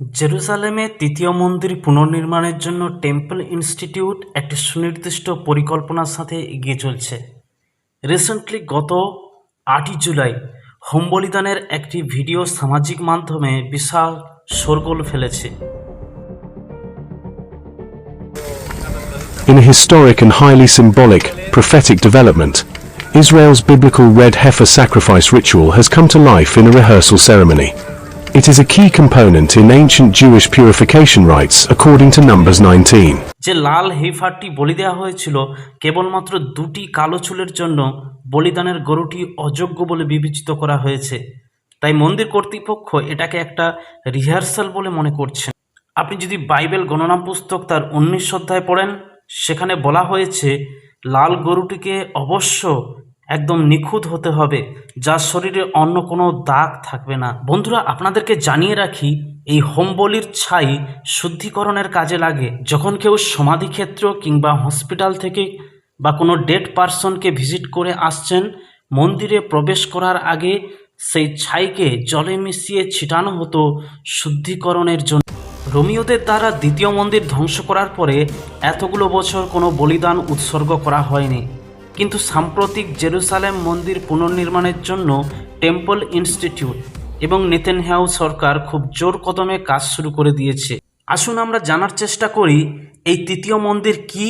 জেরুসালেমে তৃতীয় মন্দির পুনর্নির্মাণের জন্য টেম্পল ইনস্টিটিউট একটি সুনির্দিষ্ট পরিকল্পনার সাথে এগিয়ে চলছে রিসেন্টলি গত আটই জুলাই হোম বলিদানের একটি ভিডিও সামাজিক মাধ্যমে বিশাল শোরগোল ফেলেছে In a historic and highly symbolic, prophetic development, Israel's biblical red heifer sacrifice ritual has come to life in a rehearsal ceremony. It is a key component in ancient Jewish purification rites, according to Numbers 19. যে লাল হেফারটি বলি দেওয়া হয়েছিল, কেবলমাত্র দুটি কালো চুলের জন্য বলিদানের গরুটি অযোগ্য বলে বিবেচিত করা হয়েছে তাই মন্দির কর্তৃপক্ষ এটাকে একটা রিহার্সাল বলে মনে করছেন আপনি যদি বাইবেল গণনা পুস্তক তার উনিশ অধ্যায় পড়েন, সেখানে বলা হয়েছে, লাল গরুটিকে অবশ্য একদম নিখুঁত হতে হবে, যার শরীরে অন্য কোনো দাগ থাকবে না। বন্ধুরা, আপনাদেরকে জানিয়ে রাখি, এই হোম বলির ছাই শুদ্ধিকরণের কাজে লাগে। যখন কেউ সমাধিক্ষেত্র কিংবা হসপিটাল থেকে বা কোনো ডেড পার্সনকে ভিজিট করে আসছেন, মন্দিরে প্রবেশ করার আগে সেই ছাইকে জলে মিশিয়ে ছিটানো হতো শুদ্ধিকরণের জন্য। রোমিওদের দ্বারা দ্বিতীয় মন্দির ধ্বংস করার পরে এতগুলো বছর কোনো বলিদান উৎসর্গ করা হয়নি। কিন্তু সাম্প্রতিক জেরুসালেম মন্দির পুনর্নির্মাণের জন্য টেম্পল ইনস্টিটিউট এবং নেতেনহ্যাউ সরকার খুব জোর কদমে কাজ শুরু করে দিয়েছে। আসুন আমরা জানার চেষ্টা করি, এই তৃতীয় মন্দির কি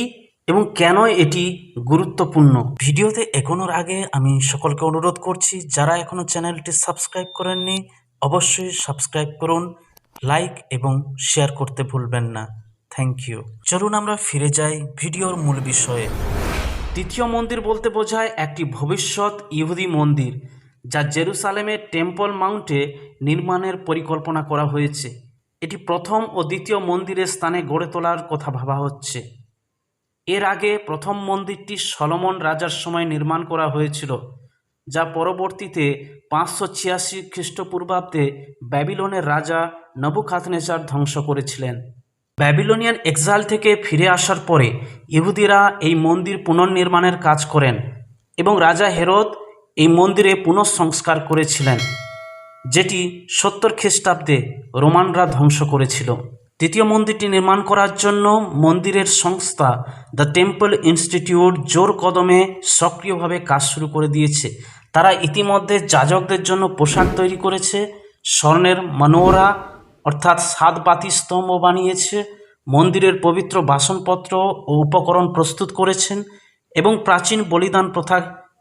এবং কেন এটি গুরুত্বপূর্ণ? ভিডিওতে এগোনোর আগে আমি সকলকে অনুরোধ করছি, যারা এখনও চ্যানেলটি সাবস্ক্রাইব করেননি, অবশ্যই সাবস্ক্রাইব করুন, লাইক এবং শেয়ার করতে ভুলবেন না। Thank you. চলুন আমরা ফিরে যাই ভিডিওর মূল বিষয়ে। তৃতীয় মন্দির বলতে বোঝায় একটি ভবিষ্যৎ ইহুদি মন্দির, যা জেরুসালেমের টেম্পল মাউন্টে নির্মাণের পরিকল্পনা করা হয়েছে। এটি প্রথম ও দ্বিতীয় মন্দিরের স্থানে গড়ে তোলার কথা ভাবা হচ্ছে। এর আগে প্রথম মন্দিরটি সলমন রাজার সময় নির্মাণ করা হয়েছিল, যা পরবর্তীতে পাঁচশো ছিয়াশি খ্রিস্টপূর্বাব্দে ব্যাবিলনের রাজা নবুখাতনেচার ধ্বংস করেছিলেন। ব্যাবিলনিয়ান এক্সাইল থেকে ফিরে আসার পরে ইহুদিরা এই মন্দির পুনর্নির্মাণের কাজ করেন এবং রাজা হেরদ এই মন্দিরে পুনঃসংস্কার করেছিলেন, যেটি সত্তর খ্রিস্টাব্দে রোমানরা ধ্বংস করেছিল। দ্বিতীয় মন্দিরটি নির্মাণ করার জন্য মন্দিরের সংস্থা দ্য টেম্পল ইনস্টিটিউট জোর কদমে সক্রিয়ভাবে কাজ শুরু করে দিয়েছে। তারা ইতিমধ্যে যাজকদের জন্য পোশাক তৈরি করেছে, স্বর্ণের মনোরা অর্থাৎ সাত বাতি স্তম্ভ বানিয়েছে, মন্দিরের পবিত্র বাসনপত্র ও উপকরণ প্রস্তুত করেছেন এবং প্রাচীন বলিদান প্রথা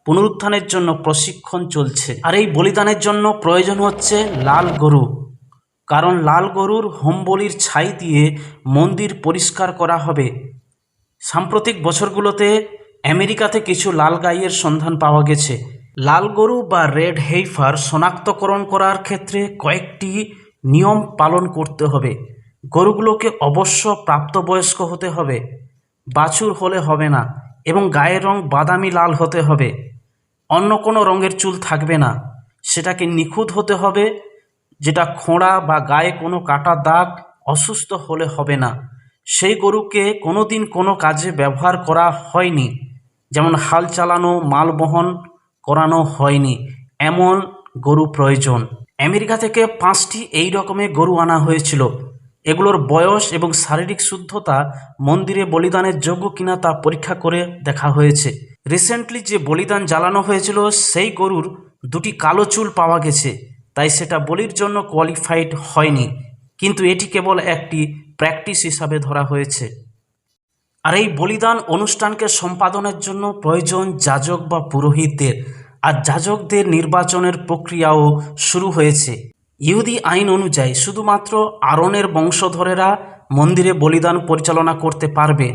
পুনরুত্থানের জন্য প্রশিক্ষণ চলছে। আর এই বলিদানের জন্য প্রয়োজন হচ্ছে লাল গরু, কারণ লাল গরুর হোম বলির ছাই দিয়ে মন্দির পরিষ্কার করা হবে। সাম্প্রতিক বছরগুলোতে আমেরিকাতে কিছু লাল গাইয়ের সন্ধান পাওয়া গেছে। লাল গরু বা রেড হেইফার শনাক্তকরণ করার ক্ষেত্রে কয়েকটি নিয়ম পালন করতে হবে। গরুগুলোকে অবশ্য প্রাপ্তবয়স্ক হতে হবে, বাছুর হলে হবে না এবং গায়ের রং বাদামি লাল হতে হবে। অন্য কোনো রঙের চুল থাকবে না। সেটাকে নিখুঁত হতে হবে, যেটা খোঁড়া বা গায়ে কোনো কাটা দাগ, অসুস্থ হলে হবে না। সেই গরুকে কোনো দিন কোনো কাজে ব্যবহার করা হয়নি, যেমন হাল চালানো মাল বহন করানো হয়নি। এমন গরু প্রয়োজন। আমেরিকা থেকে পাঁচটি এই রকমের গরু আনা হয়েছিল। এগুলোর বয়স এবং শারীরিক শুদ্ধতা, মন্দিরে বলিদানের যোগ্য কিনা তা পরীক্ষা করে দেখা হয়েছে। রিসেন্টলি যে বলিদান জ্বালানো হয়েছিল, সেই গরুর দুটি কালো চুল পাওয়া গেছে, তাই সেটা বলির জন্য কোয়ালিফাইড হয়নি। কিন্তু এটি কেবল একটি প্র্যাকটিস হিসাবে ধরা হয়েছে। আর এই বলিদান অনুষ্ঠানকে সম্পাদনের জন্য প্রয়োজন যাজক বা পুরোহিতদের। আর যাজকদের নির্বাচনের প্রক্রিয়াও শুরু হয়েছে। ইহুদি আইন অনুযায়ী শুধুমাত্র আরনের বংশধরেরা মন্দিরে বলিদান পরিচালনা করতে পারবে।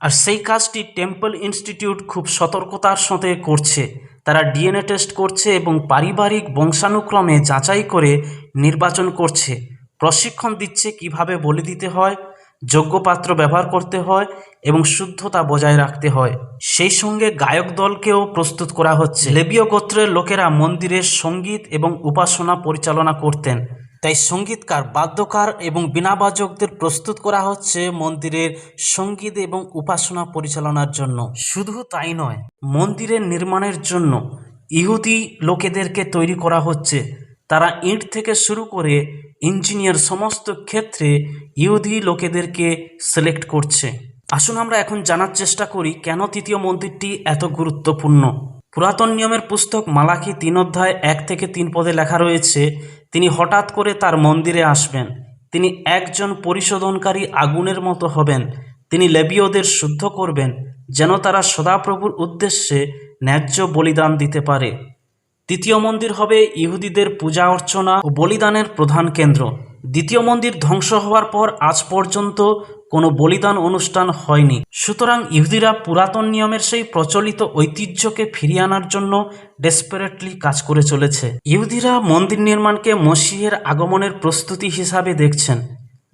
আর সেই কাজটি টেম্পল ইনস্টিটিউট খুব সতর্কতার সাথে করছে। তারা ডিএনএ টেস্ট করছে এবং পারিবারিক বংশানুক্রমে যাচাই করে নির্বাচন করছে। প্রশিক্ষণ দিচ্ছে কীভাবে বলি দিতে হয় যোগ্য পাত্র ব্যবহার করতে হয় এবং শুদ্ধতা বজায় রাখতে হয়। সেই সঙ্গে গায়ক দলকেও প্রস্তুত করা হচ্ছে। লেবীয় গোত্রের লোকেরা মন্দিরের সংগীত এবং উপাসনা পরিচালনা করতেন। তাই সঙ্গীতকার, বাদ্যকার এবং বিনাবাজকদের প্রস্তুত করা হচ্ছে মন্দিরের সংগীত এবং উপাসনা পরিচালনার জন্য। শুধু তাই নয়, মন্দিরের নির্মাণের জন্য ইহুদি লোকেদেরকে তৈরি করা হচ্ছে। তারা ইট থেকে শুরু করে ইঞ্জিনিয়ার সমস্ত ক্ষেত্রে ইহুদি লোকেদেরকে সিলেক্ট করছে। আসুন আমরা এখন জানার চেষ্টা করি কেন তৃতীয় মন্দিরটি এত গুরুত্বপূর্ণ। পুরাতন নিয়মের পুস্তক মালাকি তিন অধ্যায় এক থেকে তিন পদে লেখা রয়েছে, তিনি হঠাৎ করে তার মন্দিরে আসবেন। তিনি একজন পরিশোধনকারী আগুনের মতো হবেন। তিনি লেবীয়দের শুদ্ধ করবেন, যেন তারা সদাপ্রভুর উদ্দেশ্যে ন্যায্য বলিদান দিতে পারে। তৃতীয় মন্দির হবে ইহুদিদের পূজা অর্চনা ও বলিদানের প্রধান কেন্দ্র। দ্বিতীয় মন্দির ধ্বংস হওয়ার পর আজ পর্যন্ত কোনো বলিদান অনুষ্ঠান হয়নি। সুতরাং ইহুদিরা পুরাতন নিয়মের সেই প্রচলিত ঐতিহ্যকে ফিরিয়ে আনার জন্য ডেসপারেটলি কাজ করে চলেছে। ইহুদিরা মন্দির নির্মাণকে মসিহের আগমনের প্রস্তুতি হিসাবে দেখছেন।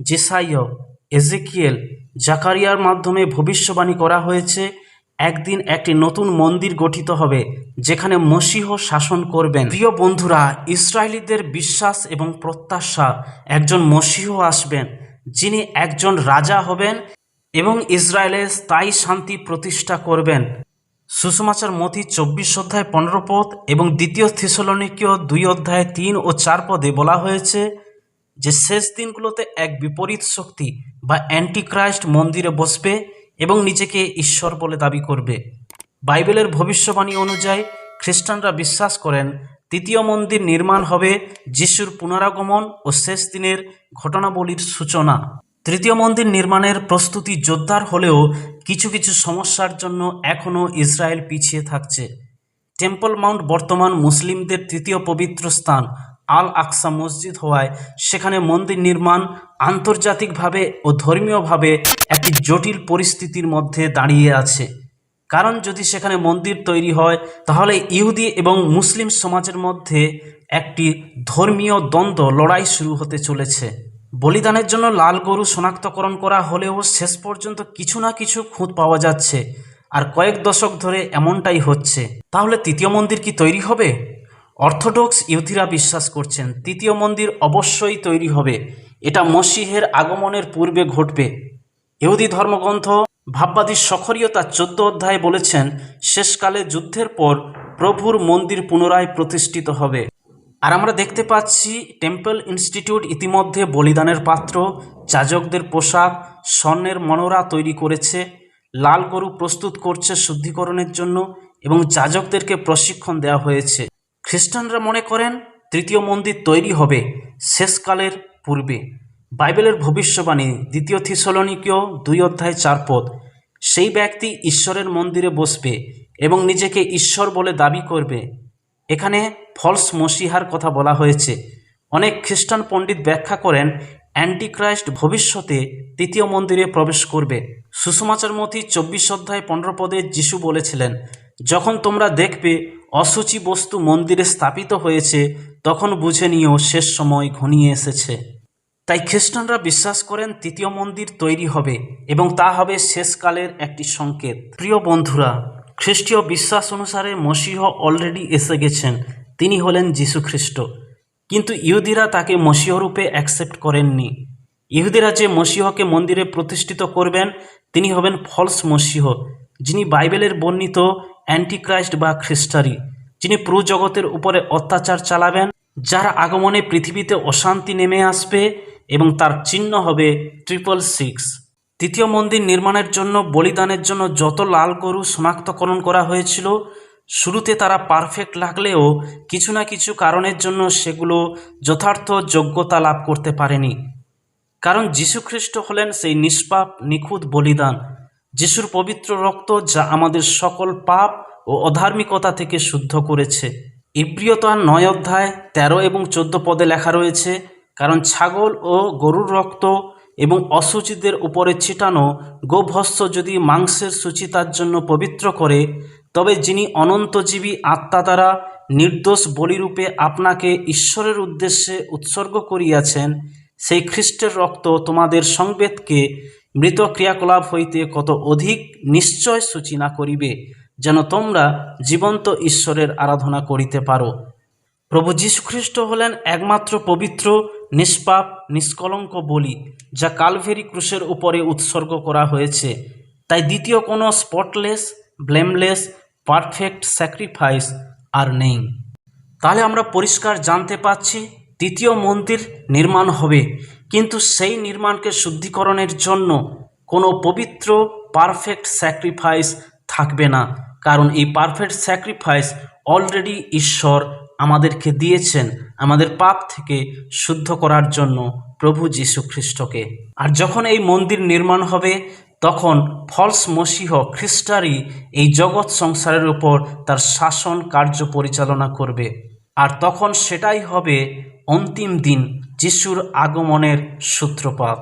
জেসাইয়, এজেকিয়েল, জাকারিয়ার মাধ্যমে ভবিষ্যবাণী করা হয়েছে একদিন একটি নতুন মন্দির গঠিত হবে, যেখানে মসিহ শাসন করবেন। প্রিয় বন্ধুরা, ইসরায়েলিদের বিশ্বাস এবং প্রত্যাশা, একজন মসিহ আসবেন, যিনি একজন রাজা হবেন এবং ইসরায়েলের স্থায়ী শান্তি প্রতিষ্ঠা করবেন। সুষমাচার মতি চব্বিশ অধ্যায় পনেরো পদ এবং দ্বিতীয় থিসলনিকীয় দুই অধ্যায় তিন ও চার পদে বলা হয়েছে যে, শেষ দিনগুলোতে এক বিপরীত শক্তি বা অ্যান্টিক্রাইস্ট মন্দিরে বসবে এবং নিজেকে ঈশ্বর বলে দাবি করবে। বাইবেলের ভবিষ্যবাণী অনুযায়ী খ্রিস্টানরা বিশ্বাস করেন, তৃতীয় মন্দির নির্মাণ হবে যিশুর পুনরাগমন ও শেষ দিনের ঘটনাবলীর সূচনা। তৃতীয় মন্দির নির্মাণের প্রস্তুতি জোরদার হলেও কিছু কিছু সমস্যার জন্য এখনও ইসরায়েল পিছিয়ে থাকছে। টেম্পল মাউন্ট বর্তমান মুসলিমদের তৃতীয় পবিত্র স্থান। আল আকসা মসজিদ হওয়ায় সেখানে মন্দির নির্মাণ আন্তর্জাতিকভাবে ও ধর্মীয়ভাবে একটি জটিল পরিস্থিতির মধ্যে দাঁড়িয়ে আছে। কারণ যদি সেখানে মন্দির তৈরি হয়, তাহলে ইহুদি এবং মুসলিম সমাজের মধ্যে একটি ধর্মীয় দ্বন্দ্ব লড়াই শুরু হতে চলেছে। বলিদানের জন্য লাল গরু শনাক্তকরণ করা হলেও শেষ পর্যন্ত কিছু না কিছু খুঁত পাওয়া যাচ্ছে, আর কয়েক দশক ধরে এমনটাই হচ্ছে। তাহলে তৃতীয় মন্দির কি তৈরি হবে? অর্থোডক্স ইহুদিরা বিশ্বাস করছেন, তৃতীয় মন্দির অবশ্যই তৈরি হবে। এটা মসিহের আগমনের পূর্বে ঘটবে। ইহুদি ধর্মগ্রন্থ ভাববাদী সখরীয়তা চোদ্দ অধ্যায়ে বলেছেন, শেষকালে যুদ্ধের পর প্রভুর মন্দির পুনরায় প্রতিষ্ঠিত হবে। আর আমরা দেখতে পাচ্ছি, টেম্পল ইনস্টিটিউট ইতিমধ্যে বলিদানের পাত্র, যাজকদের পোশাক, স্বর্ণের মনোরা তৈরি করেছে, লাল গরু প্রস্তুত করছে শুদ্ধিকরণের জন্য এবং যাজকদেরকে প্রশিক্ষণ দেওয়া হয়েছে। খ্রিস্টানরা মনে করেন তৃতীয় মন্দির তৈরি হবে শেষকালের পূর্বে। বাইবেলের ভবিষ্যবাণী, দ্বিতীয় থিসলনিকীয় দুই অধ্যায় চার পদ, সেই ব্যক্তি ঈশ্বরের মন্দিরে বসবে এবং নিজেকে ঈশ্বর বলে দাবি করবে। এখানে ফলস মসিহার কথা বলা হয়েছে। অনেক খ্রিস্টান পণ্ডিত ব্যাখ্যা করেন, অ্যান্টিক্রাইস্ট ভবিষ্যতে তৃতীয় মন্দিরে প্রবেশ করবে। সুষমাচার মতি চব্বিশ অধ্যায় পনেরো পদে যিশু বলেছিলেন, যখন তোমরা দেখবে অসুচি বস্তু মন্দিরে স্থাপিত হয়েছে, তখন বুঝে নিয়েও শেষ সময় ঘনিয়ে এসেছে। তাই খ্রিস্টানরা বিশ্বাস করেন তৃতীয় মন্দির তৈরি হবে এবং তা হবে শেষকালের একটি সংকেত। প্রিয় বন্ধুরা, খ্রিস্টীয় বিশ্বাস অনুসারে মসীহ অলরেডি এসে গেছেন, তিনি হলেন যীশু খ্রিস্ট কিন্তু ইহুদিরা তাকে মসীহ রূপে অ্যাকসেপ্ট করেননি। ইহুদিরা যে মসীহকে মন্দিরে প্রতিষ্ঠিত করবেন, তিনি হবেন ফলস মসীহ, যিনি বাইবেলের বর্ণিত অ্যান্টিক্রাইস্ট বা খ্রিস্টারি, যিনি পুরো জগতের উপরে অত্যাচার চালাবেন, যার আগমনে পৃথিবীতে অশান্তি নেমে আসবে এবং তার চিহ্ন হবে ট্রিপল সিক্স তৃতীয় মন্দির নির্মাণের জন্য বলিদানের জন্য যত লাল গরু শনাক্তকরণ করা হয়েছিল, শুরুতে তারা পারফেক্ট লাগলেও কিছু না কিছু কারণের জন্য সেগুলো যথার্থ যোগ্যতা লাভ করতে পারেনি। কারণ যীশুখ্রিস্ট হলেন সেই নিষ্পাপ, নিখুঁত বলিদান যিশুর পবিত্র রক্ত যা আমাদের সকল পাপ ও অধার্মিকতা থেকে শুদ্ধ করেছে। ইব্রিয়তার নয় অধ্যায় তেরো এবং চোদ্দ পদে লেখা রয়েছে, কারণ ছাগল ও গরুর রক্ত এবং অসুচিদের উপরে ছিটানো গোভস্য যদি মাংসের সুচিতার জন্য পবিত্র করে, তবে যিনি অনন্তজীবী আত্মা দ্বারা নির্দোষ বলিরূপে আপনাকে ঈশ্বরের উদ্দেশ্যে উৎসর্গ করিয়াছেন, সেই খ্রিস্টের রক্ত তোমাদের সংবেদকে মৃত ক্রিয়াকলাপ হইতে কত অধিক নিশ্চয় সূচি না করিবে, যেন তোমরা জীবন্ত ঈশ্বরের আরাধনা করিতে পারো। প্রভু যীশুখ্রিস্ট হলেন একমাত্র পবিত্র, নিষ্পাপ, নিষ্কলঙ্ক বলি, যা কালভেরি ক্রুশের উপরে উৎসর্গ করা হয়েছে। তাই দ্বিতীয় কোনো স্পটলেস ব্লেমলেস পারফেক্ট স্যাক্রিফাইস আর নেই। তাহলে আমরা পরিষ্কার জানতে পাচ্ছি তৃতীয় মন্দির নির্মাণ হবে। কিন্তু সেই নির্মাণকে শুদ্ধিকরণের জন্য কোনো পবিত্র পারফেক্ট স্যাক্রিফাইস থাকবে না। কারণ এই পারফেক্ট স্যাক্রিফাইস অলরেডি ঈশ্বর আমাদেরকে দিয়েছেন, আমাদের পাপ থেকে শুদ্ধ করার জন্য প্রভু যীশু খ্রিস্টকে। আর যখন এই মন্দির নির্মাণ হবে, তখন ফলস মসিহ খ্রিস্টারই এই জগৎ সংসারের উপর তার শাসন কার্য পরিচালনা করবে। আর তখন সেটাই হবে অন্তিম দিন যিশুর আগমনের সূত্রপাত।